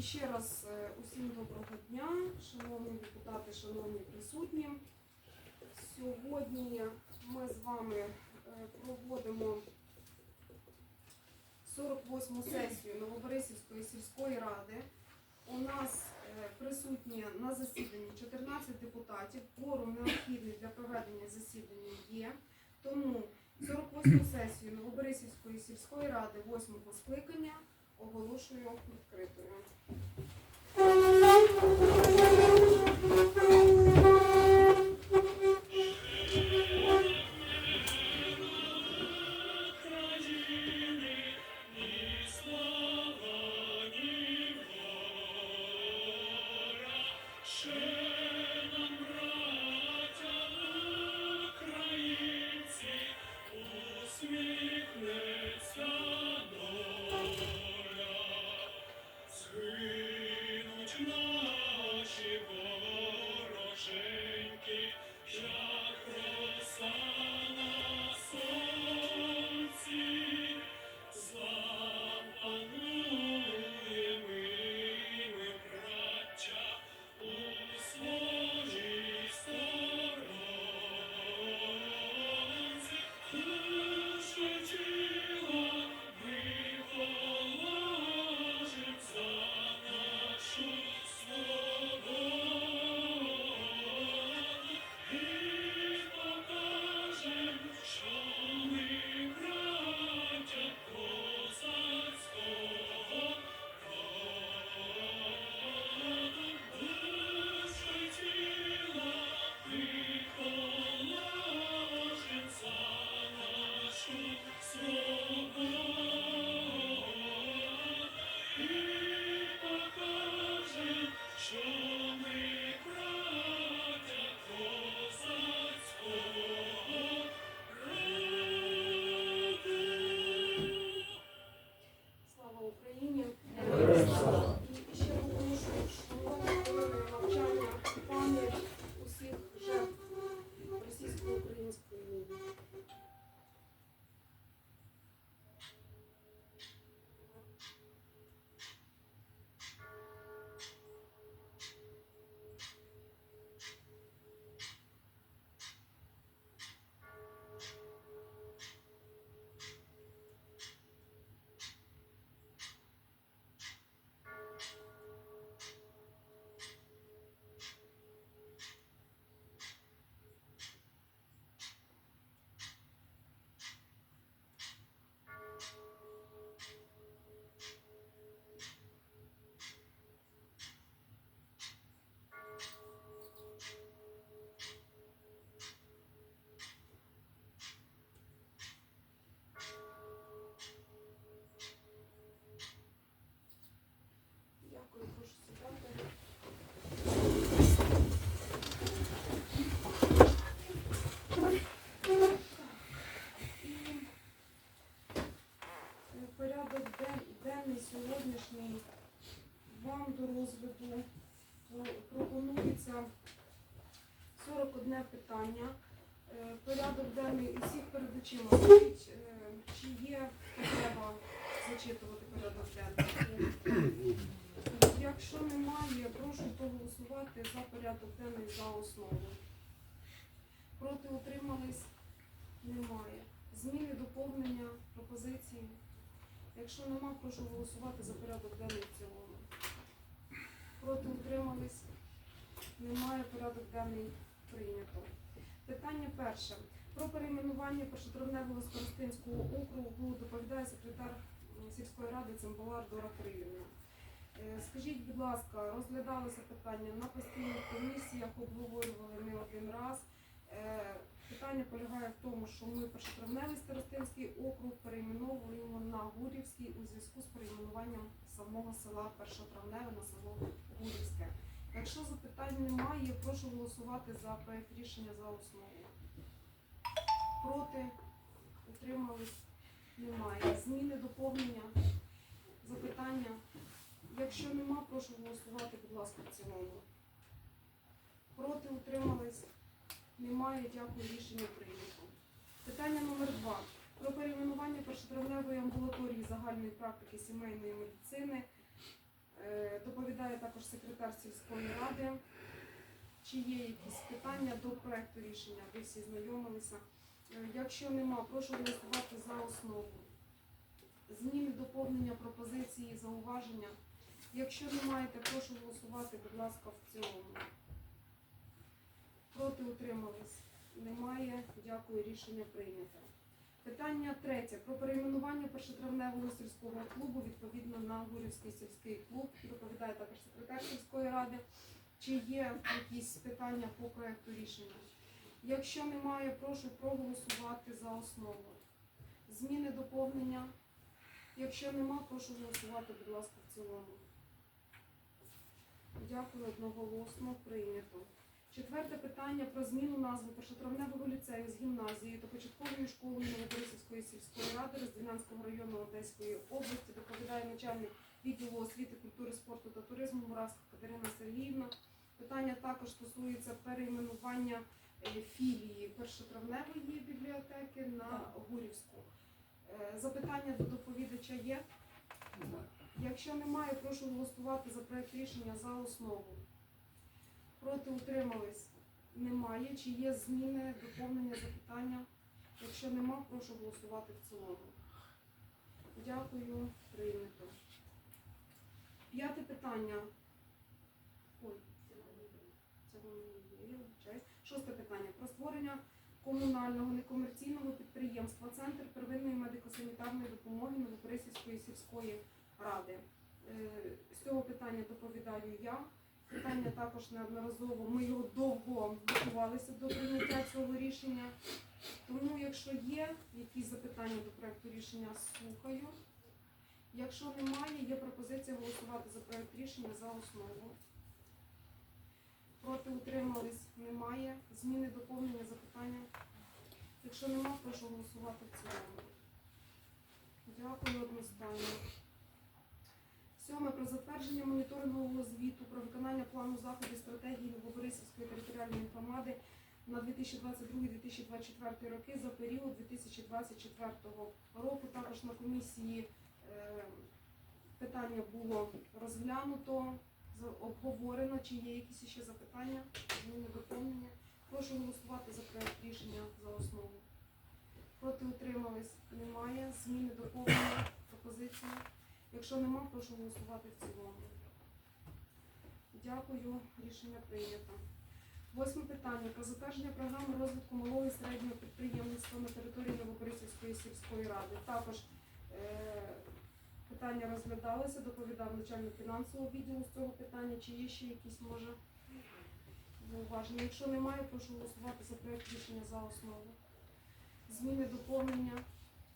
І ще раз е, усім доброго дня, шановні депутати, шановні присутні. Сьогодні ми з вами е, проводимо 48 сесію Новоборисівської сільської ради. У нас е, присутні на засіданні 14 депутатів. Кворум необхідний для проведення засідання є. Тому 48 сесію Новоборисівської сільської ради 8 скликання оголошую відкритою. Усміхнеться до розгляду пропонується 41 питання. Е, Порядок денний усіх перед очима. Е, Чи є потреба зачитувати порядок денний? Якщо немає, прошу проголосувати за порядок денний за основу. Проти утримались? Немає. Зміни, доповнення, пропозиції. Якщо нема, прошу голосувати за порядок денний в цілому. Проти утримались? Немає. Порядок денний прийнято. Питання перше. Про перейменування першотравневого старостинського округу доповідає секретар сільської ради Цимбалар Дора Кирилівна. Е, Скажіть, будь ласка, розглядалося питання на постійних комісіях, обговорювали не один раз. Е, Питання полягає в тому, що ми першотравневий старостинський округ перейменовуємо на Гурівський у зв'язку з перейменуванням самого села Першотравневе на село Гурівське. Якщо запитань немає, прошу голосувати за проект рішення за основу. Проти? Утримались? Немає. Зміни, доповнення, запитання. Якщо нема, прошу голосувати, будь ласка, в цілому. Проти утримались? Немає. Дякую. Рішення прийнято. Питання номер два. Про перейменування першотравневої амбулаторії загальної практики сімейної медицини Е, Доповідає також секретар сільської ради. Чи є якісь питання до проекту рішення? Ви всі знайомилися. Е, Якщо нема, прошу голосувати за основу. Зміни, доповнення, пропозиції, зауваження. Якщо не маєте, прошу голосувати, будь ласка, в цілому. Проти утримались? Немає. Дякую, рішення прийнято. Питання третє. Про перейменування першотравневого сільського клубу відповідно на Гурівський сільський клуб. Доповідає також секретар сільської ради. Чи є якісь питання по проекту рішення? Якщо немає, прошу проголосувати за основу. Зміни доповнення. Якщо нема, прошу голосувати, будь ласка, в цілому. Дякую, одноголосно прийнято. Четверте питання про зміну назви першотравневого ліцею з гімназією та початковою школою Новоборисівської сільської ради Розділянського району Одеської області доповідає начальник відділу освіти, культури, спорту та туризму Муравська Катерина Сергіївна. Питання також стосується перейменування е, філії першотравневої бібліотеки на Гурівську. Е, Запитання до доповідача є? Якщо немає, прошу голосувати за проект рішення за основу. Проти утримались? Немає. Чи є зміни, доповнення, запитання? Якщо нема, прошу голосувати в цілому. Дякую, прийнято. П'яте питання. Ой, це воно не є. Шосте питання. Про створення комунального некомерційного підприємства Центр первинної медико-санітарної допомоги Новоприсівської сільської ради. Е, З цього питання доповідаю я. Питання також неодноразово. Ми його довго готувалися до прийняття цього рішення. Тому, якщо є якісь запитання до проекту рішення, слухаю. Якщо немає, є пропозиція голосувати за проект рішення за основу. Проти утримались? Немає. Зміни, доповнення, запитання. Якщо нема, прошу голосувати в цілому. Дякую одностайно. Сьоме про затвердження моніторингового звіту про виконання плану заходів стратегії Новоборисівської територіальної громади на 2022-2024 роки за період 2024 року. Також на комісії е, питання було розглянуто, обговорено. Чи є якісь ще запитання, зміни доповнення? Прошу голосувати за проект рішення за основу. Проти утримались? Немає. Зміни доповнення. Якщо нема, прошу голосувати в цілому. Дякую, рішення прийнято. Восьме питання про затвердження програми розвитку малого і середнього підприємництва на території Новоборисівської сільської ради. Також е, питання розглядалося, доповідав начальник фінансового відділу з цього питання. Чи є ще якісь може зауваження? Якщо немає, прошу голосувати за проект рішення за основу. Зміни доповнення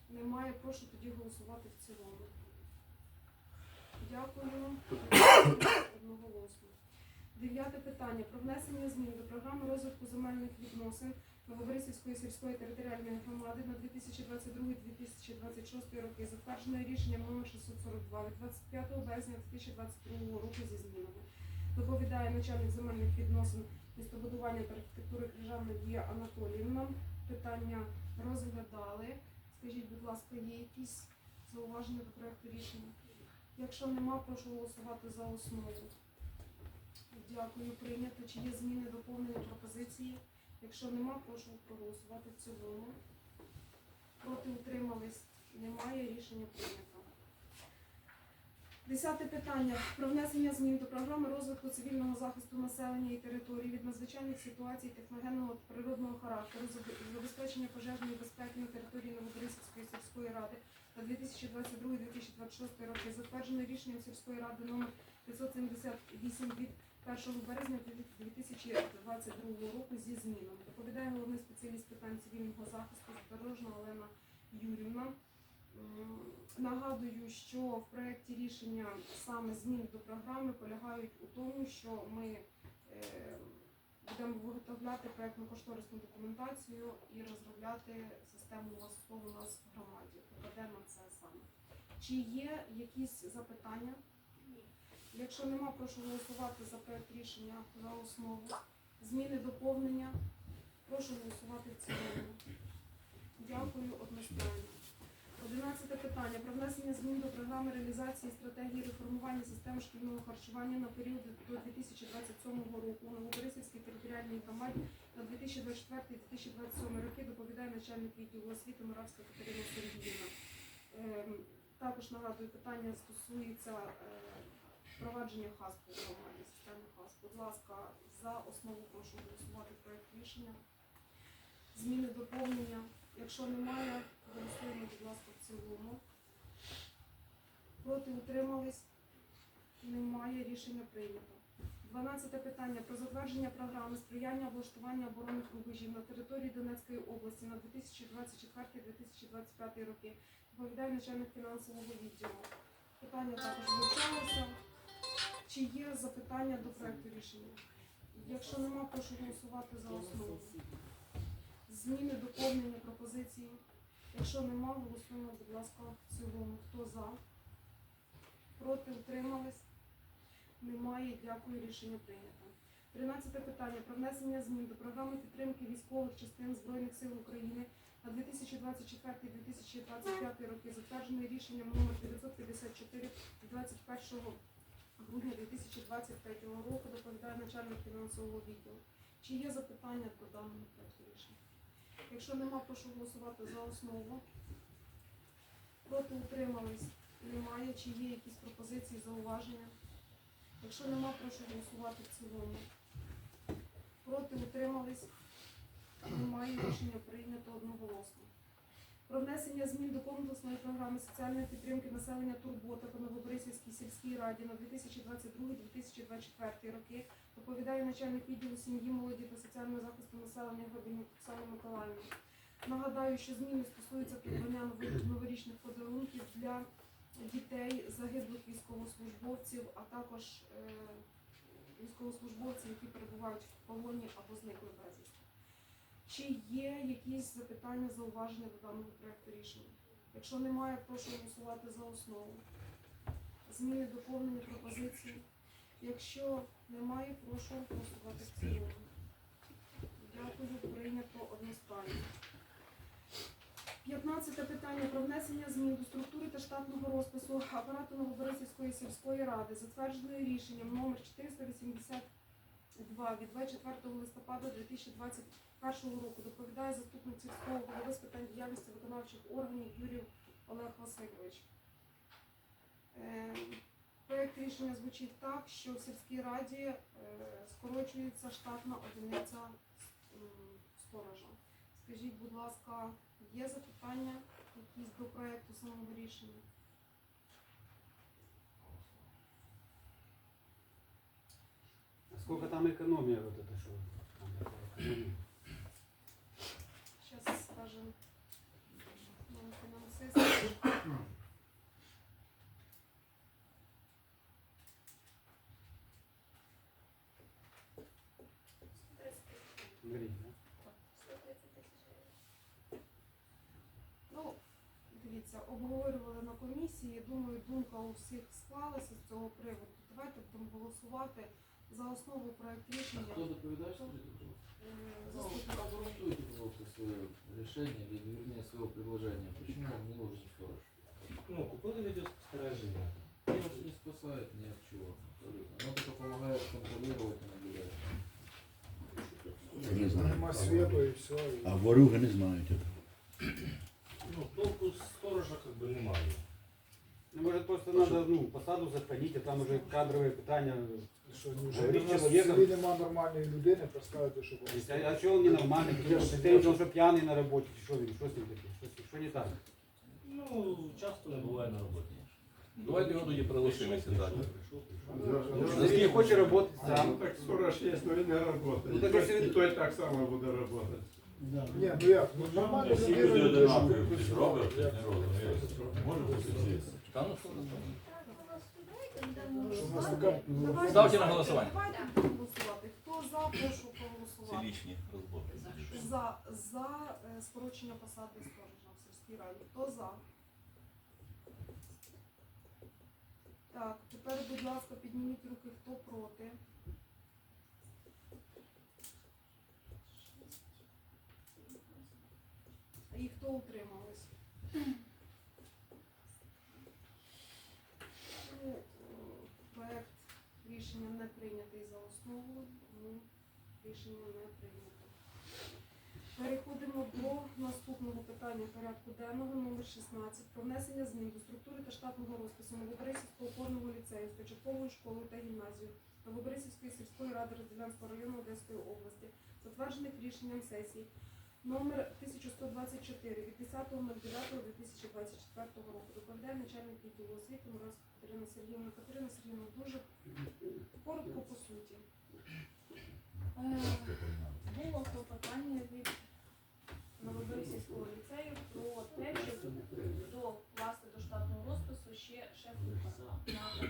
немає. Прошу тоді голосувати в цілому. Дякую. Одноголосно. Дев'яте питання про внесення змін до програми розвитку земельних відносин Новоборисівської сільської територіальної громади на 2022-2026 роки, затверджене рішенням номер 642 від 25 березня 2022 року зі змінами. Доповідає начальник земельних відносин містобудування та архітектури Крижана Дія Анатоліївна. Питання розглядали. Скажіть, будь ласка, є якісь зауваження до проекту рішення? Якщо нема, прошу голосувати за основу. Дякую, прийнято. Чи є зміни, доповнення, пропозиції? Якщо нема, прошу проголосувати в цілому. Проти утримались? Немає. Рішення прийнято. Десяте питання про внесення змін до програми розвитку цивільного захисту населення і території від надзвичайних ситуацій техногенного природного характеру, забезпечення пожежної безпеки на території Новоборисівської сільської ради на 2022-2026 роки, затверджене рішенням сільської ради номер 578 від 1 березня 2022 року зі змінами. Доповідає головний спеціаліст питань цивільного захисту Дорожна Олена Юрівна. Нагадую, що в проєкті рішення саме змін до програми полягають у тому, що ми е, будемо виготовляти проєктно-кошторисну документацію і розробляти систему ВАСПО у нас в громаді. Покладемо це саме. Чи є якісь запитання? Якщо нема, прошу голосувати за проект рішення за основу. Зміни доповнення. Прошу голосувати в цілому. Дякую одностайно. Одинадцяте питання про внесення змін до програми реалізації стратегії реформування системи шкільного харчування на період до 2027 року у Новоборисівській територіальній громаді на 2024-2027 роки доповідає начальник відділу освіти Моравська Катерина Сергіївна. Ем, Також нагадую, питання стосується е, впровадження ХАСПу в громаді, системи ХАСП. Будь ласка, за основу прошу голосувати проект рішення. Зміни доповнення. Якщо немає, голосуємо, будь ласка, в цілому. Проти утримались? Немає. Рішення прийнято. 12 питання про затвердження програми сприяння облаштування оборонних рубежів на території Донецької області на 2024-2025 роки. Доповідає начальник фінансового відділу. Питання також вивчалося. Чи є запитання до проекту рішення? Якщо нема, прошу голосувати за основу. Зміни, доповнення, пропозиції. Якщо нема, голосуємо, будь ласка, в цілому. Хто за? Проти утримались? Немає. Дякую. Рішення прийнято. 13 питання про внесення змін до програми підтримки військових частин Збройних сил України на 2024-2025 роки, затверджений рішенням номер 954 21 грудня 2023 року, доповідає начальник фінансового відділу. Чи є запитання до даного проекту рішення? Якщо нема, прошу голосувати за основу. Проти утримались? Немає. Чи є якісь пропозиції, зауваження? Якщо нема, прошу голосувати в цілому. Проти утримались? Немає. Рішення прийнято одноголосно. Про внесення змін до комплексної програми соціальної підтримки населення Турбота по Новобрисівській сільській раді на 2022-2024 роки доповідає начальник відділу сім'ї, молоді та соціального захисту населення Горбінюк Оксана Миколаївна. Нагадаю, що зміни стосуються придбання новорічних подарунків для дітей загиблих військовослужбовців, а також е, військовослужбовців, які перебувають в полоні або зникли безвісти. Чи є якісь запитання, зауваження до даного проекту рішення? Якщо немає, прошу голосувати за основу. Зміни, доповнення, пропозиції. Якщо немає, прошу голосувати в цілому. Дякую, прийнято одностайно. 15 питання про внесення змін до структури та штатного розпису апарату Новоборисівської сільської ради, затвердженої рішенням номер 482 від 24 листопада 2021 року. Доповідає заступник сільського голови з питань діяльності виконавчих органів Юрій Олег Васильович. Е, Проект рішення звучить так, що в сільській раді е, скорочується штатна одиниця сторожа. Скажіть, будь ласка, є запитання якісь до проекту самого рішення? сколько там экономия вот это что? Там такое экономия? Зараз скажемо нам фінансист. Говори, да? Ну, дивіться, обговорювали на комісії. Думаю, думка у всіх склалася з цього приводу. Давайте будемо голосувати за основу проект рішення. Кто доповедаешь, скажите, пожалуйста? Е, Ну, Заступник обґрунтуйте, пожалуйста, свое решение, или, вернее, свое предложение. Почему он не нужен сторож? Ну, купили видеоспостереження. Он не спасает ни от чего. абсолютно. Оно только помогает контролировать и наблюдать. Не знаю. Нема світу і все. і- А ворюги не знають. это. Ну, толку з сторожа как бы немає. Ну, может, просто надо, ну, посаду сохранить, а там уже кадровые питания. Що ну, вже Говорить в нас в чоловіком. селі нема нормальної людини, поставити, щоб Есть, А, а что он ненормальный? Я ж- Ты он что пьяный на работе? Что, что с ним такое? Что, с- что не так? Ну, часто не буває на роботі. Давайте його тоді прилишимо сюди. Ну, Если не хочет работать сам. Так сторож є, но він не працює. Ну, так якщо він- І той так само буде працювати. Ні, ну як, ну нормальна Всі людина. люди людина, одинакові, щоб хтось працювати. робить, хтось не робить. Не може бути всі. Та ну что вы там? Ставте на голосування. Давайте голосувати. Хто за, прошу проголосувати. лічні розборки. За, за е, скорочення посади сторожа в сільській раді. Хто за? Так, тепер, будь ласка, підніміть руки, хто проти. І хто утримались? прийнятий за основу, тому рішення не прийнято. Переходимо до наступного питання порядку денного номер 16 про внесення змін до структури та штатного розпису Новобрисівського опорного ліцею з початковою школою та гімназією Новобрисівської сільської ради Розділянського району Одеської області, затверджених рішенням сесії номер 1124 від 10.09.2024 року. Доповідає начальник відділу освіти Мурас Катерина Сергіївна. Катерина Сергіївна дуже коротко по суті. Е, Було клопотання від Новоборисівського ліцею про те, щоб докласти до штатного розпису ще шеф-кухара на.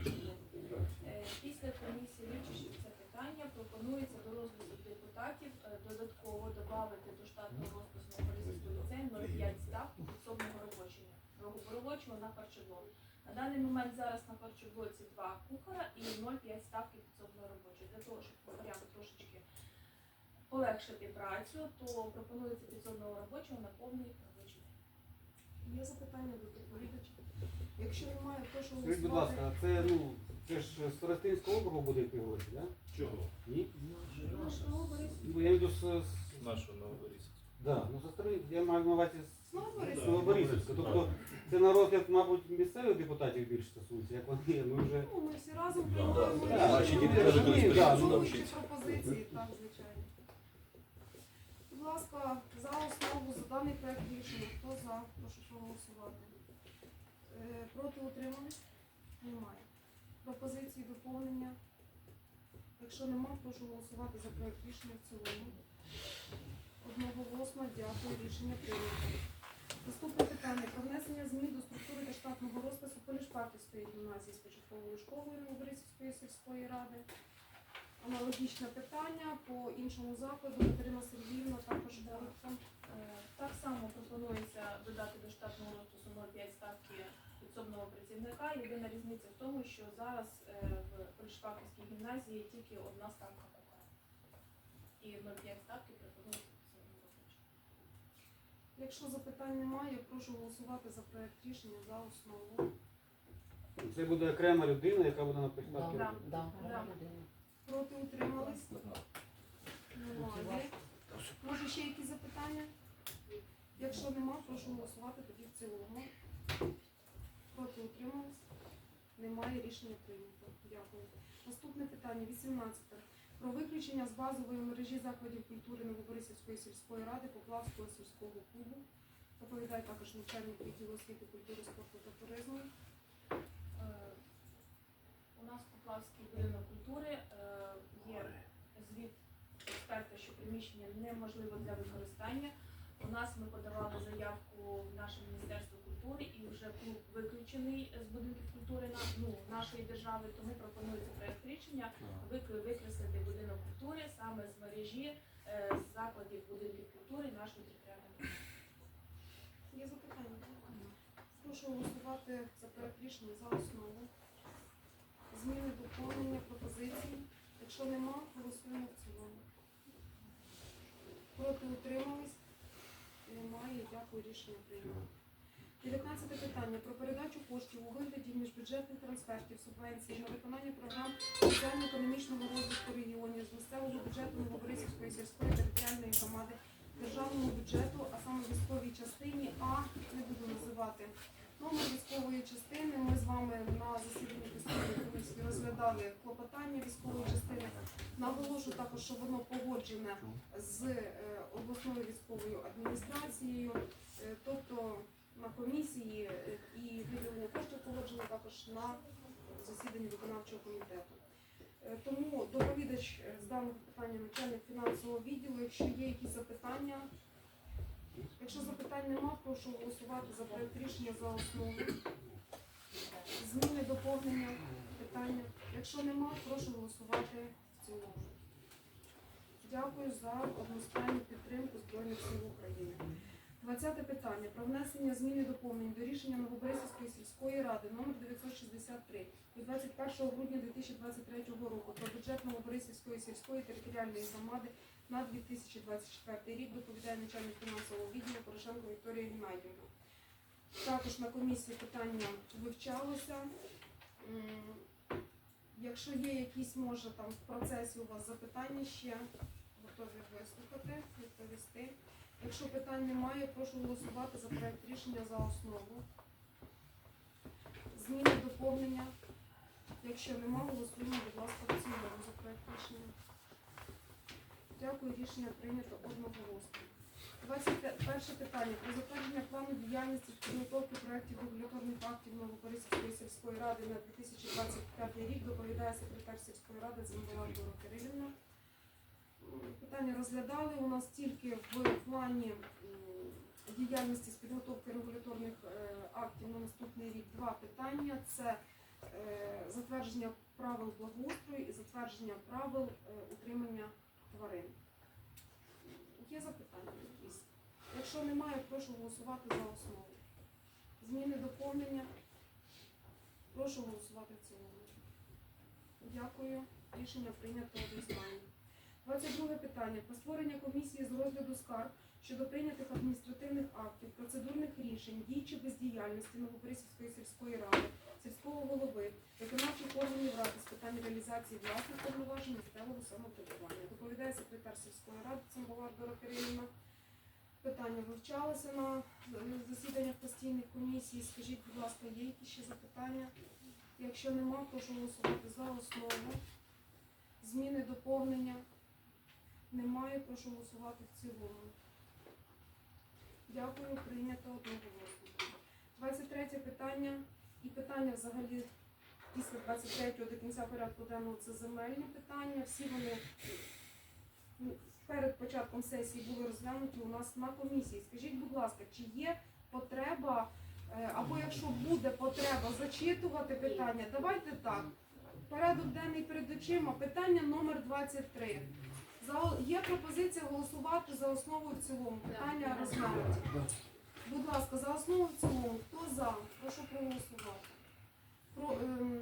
Е, Після комісії вивчивши це питання, пропонується до розгляду депутатів е, додатково додати до штатного розпису Новоборисівського ліцею 0,5 ставки підсобного робочого робочого на харчоблок. На даний момент зараз на харчоблоці два кухара і 0,5 ставки підсобного робочого. Для того, щоб кухарям трошечки полегшити працю, то пропонується підсобного робочого на повний робочий день. Є запитання до доповідача? Якщо немає, прошу Скажіть, будь ласка, а це ну це ж з Старостинського округу буде гроші, да? Чого? Ні? Ну, я йду з, з Нашого Новоборисівського. да, ну, со сторони, я маю на увазі з Новоборисів. Новоборисівська. Тобто це на розгляд, мабуть, місцевих депутатів більше стосується, як вони є. Ми вже Ну, ми всі разом Да, приймаємо да, да, рішення. діти теж будуть розумію, да, ну, Враховуючи вчитися. пропозиції, так, звичайно. Будь ласка, за основу за даний проект рішення. Хто за? Прошу проголосувати. Е, Проти утримались? Немає. Пропозиції доповнення? Якщо нема, прошу голосувати за проект рішення в цілому. Одноголосно дякую. Рішення прийнято. Наступне питання про внесення змін до структури та штатного розпису Полішпартівської гімназії з початковою школою Новобрисівської сільської ради. Аналогічне питання по іншому закладу Катерина Сергіївна також коротко. Е, Так само пропонується додати до штатного розпису 0,5 ставки підсобного працівника. Єдина різниця в тому, що зараз е, в Польшпаківській гімназії тільки одна ставка кухара. І 0,5 ставки пропонується підсобного робочого. Якщо запитань немає, прошу голосувати за проект рішення за основу. це буде окрема людина, яка буде на. Да. робити. Да. Проти утримались? Немає. Може ще якісь запитання? Якщо нема, прошу голосувати тоді в цілому. Проти утримались? Немає рішення прийнято. Дякую. Наступне питання 18. Про виключення з базової мережі закладів культури Новоборисівської сільської ради Поплавського сільського клубу. Доповідає також начальник відділу освіти, культури, спорту та туризму. Е, У нас Поплавський будинок культури е, є звіт експерта, що приміщення неможливо для використання. У нас ми подавали заявку в наше Міністерство культури і вже клуб виключений з будинків культури на, ну, нашої держави, тому пропонується проект рішення вик- викреслити будинок культури саме з мережі е, закладів будинків культури нашої територіальної. Є запитання? Прошу голосувати за проект рішення за основу. Зміни, доповнення, пропозиції. Якщо нема, голосуємо в цілому. Проти утримались? Немає. Дякую, рішення прийнято. 19 питання про передачу коштів у вигляді міжбюджетних трансфертів субвенцій на виконання програм соціально-економічного розвитку регіонів з місцевого бюджету Новоборисівської сільської територіальної громади державному бюджету, а саме військовій частині А, не буду називати номер військової частини. Ми з вами на засіданні комісії розглядали клопотання військової частини. Наголошу також, що воно погоджене з е, обласною військовою адміністрацією, Е, тобто на комісії е, і виділення коштів погоджено також на засіданні виконавчого комітету. Тому доповідач з даного питання начальник фінансового відділу. Якщо є якісь запитання, якщо запитань нема, прошу голосувати за проект рішення за основу. Зміни, доповнення, питання. Якщо нема, прошу голосувати в цілому. Дякую за одностайну підтримку Збройних сил України. 20 питання про внесення змін і доповнень до рішення Новобрисівської сільської ради номер 963 від 21 грудня 2023 року про бюджет Новобрисівської сільської територіальної громади на 2024 рік доповідає начальник фінансового відділу Порошенко Вікторія Геннадівна. Також на комісії питання вивчалося. Якщо є якісь, може, там в процесі у вас запитання ще, готові вислухати, відповісти. Якщо питань немає, прошу голосувати за проект рішення за основу. Зміни доповнення. Якщо нема, голосуємо, будь ласка, в цілому за проект рішення. Дякую, рішення прийнято одноголосно. 21 питання про затвердження плану діяльності підготовки проєктів регуляторних актів Новопорисівської сільської ради на 2025 рік доповідає секретар сільської ради Зимбала Дора Кирилівна. Питання розглядали у нас тільки в плані діяльності з підготовки регуляторних е, актів на наступний рік два питання. Це е, затвердження правил благоустрою і затвердження правил е, утримання тварин. Є запитання якісь? Якщо немає, прошу голосувати за основу. Зміни доповнення. Прошу голосувати в цілому. Дякую. Рішення прийнято одностайно. 22 питання. Про створення комісії з розгляду скарг щодо прийнятих адміністративних актів, процедурних рішень, дій чи бездіяльності Новопорисівської сільської ради, сільського голови, виконавчих органів ради з питань реалізації власних повноважень місцевого самоврядування. Доповідає секретар сільської ради Цимбалар Дора Кирилівна. Питання вивчалося на е, засіданнях постійних комісій. Скажіть, будь ласка, є якісь ще запитання? Якщо нема, прошу голосувати за основу. Зміни доповнення. Немає, прошу голосувати в цілому. Дякую, прийнято одноголосно. 23 питання і питання взагалі після 23 до кінця порядку денного це земельні питання. Всі вони перед початком сесії були розглянуті у нас на комісії. Скажіть, будь ласка, чи є потреба, е, або якщо буде потреба зачитувати питання, давайте так. Порядок денний перед очима. Питання номер 23. За, є пропозиція голосувати за основу і в цілому. Питання розглянуті. Будь ласка, за основу в цілому. Хто за? Прошу проголосувати. Про, ем,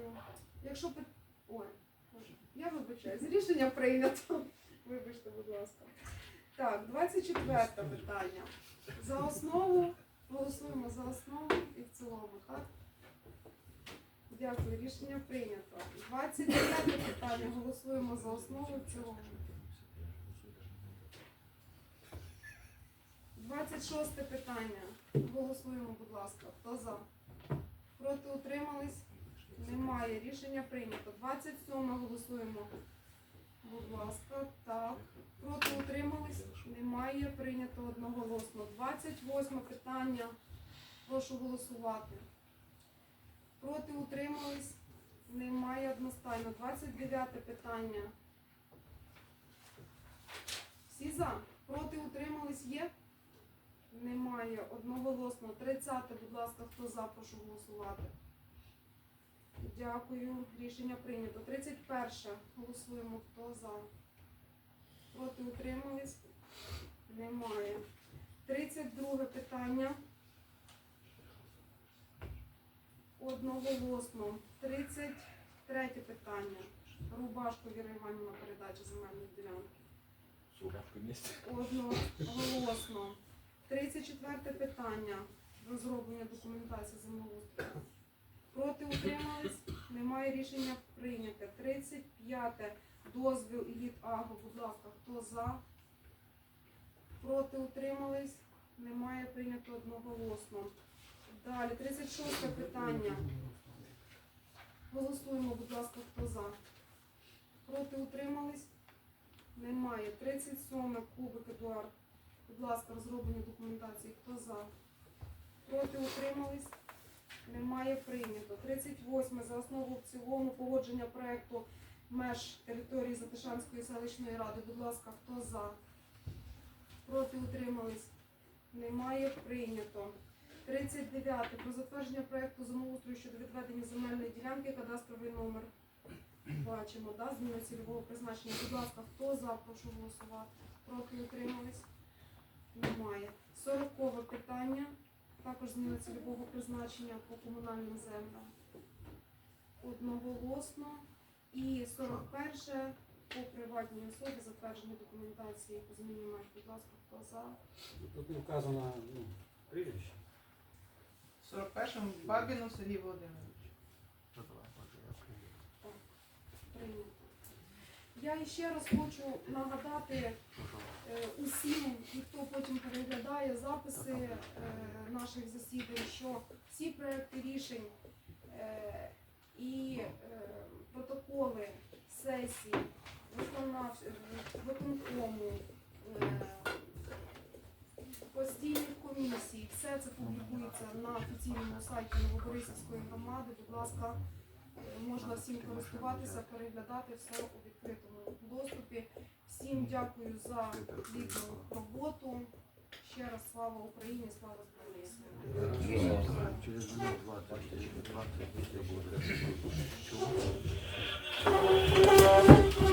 якщо пит... Ой, Боже, я вибачаюсь. Рішення прийнято. Вибачте, будь ласка. Так, 24 питання. За основу. Голосуємо за основу і в цілому, так? Дякую, рішення прийнято. 29 питання. Голосуємо за основу і в цілому. 26 питання. Голосуємо, будь ласка. Хто за? Проти утримались? Немає. Рішення прийнято. 27 голосуємо. Будь ласка, так. Проти утримались? Немає. Прийнято одноголосно. 28 питання. Прошу голосувати. Проти утримались? Немає одностайно. 29 питання. Всі за? Проти утримались є? Немає. Одноголосно. 30, будь ласка, хто за, прошу голосувати. Дякую. Рішення прийнято. 31. Голосуємо. Хто за? Проти утримались? Немає. 32 питання. Одноголосно. 33 питання. Рубашко Віра Іванівна передача земельної ділянки. Одноголосно. 34 питання. Розроблення документації землеустрою. Проти утримались? Немає рішення прийняте. 35. Дозвіл Еліт Агро. Будь ласка, хто за? Проти утримались? Немає прийнято одноголосно. Далі, 36 питання. Голосуємо, будь ласка, хто за? Проти утримались? Немає. 37 кубик Едуард. Будь ласка, розроблені документації. Хто за? Проти утримались? Немає прийнято. 38 за основу в цілому погодження проекту меж території Затишанської селищної ради. Будь ласка, хто за? Проти утримались? Немає прийнято. 39 про затвердження проекту землеустрою щодо відведення земельної ділянки, кадастровий номер. Бачимо, да, зміна цільового призначення. Будь ласка, хто за, прошу голосувати. Проти утримались? Немає. 40 питання. Також зміна цільового призначення по комунальним землям. Одноголосно. І 41 по приватній особі затвердження документації по зміні меж. Будь ласка, хто за? Тут не вказано ну, прізвище. 41-му Бабіну Сергій Володимирович. прийнято. Я ще раз хочу нагадати е, усім, хто потім переглядає записи е, наших засідань, що всі проекти рішень е, і протоколи сесій виконкому, постійних комісій, все це публікується на офіційному сайті Новоборисівської громади. Будь ласка, можна всім користуватися, переглядати все у відкритому доступі. Всім дякую за плідну роботу. Ще раз слава Україні, слава Збройним. Через минут 20, 20 будет.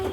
Не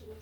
Ну,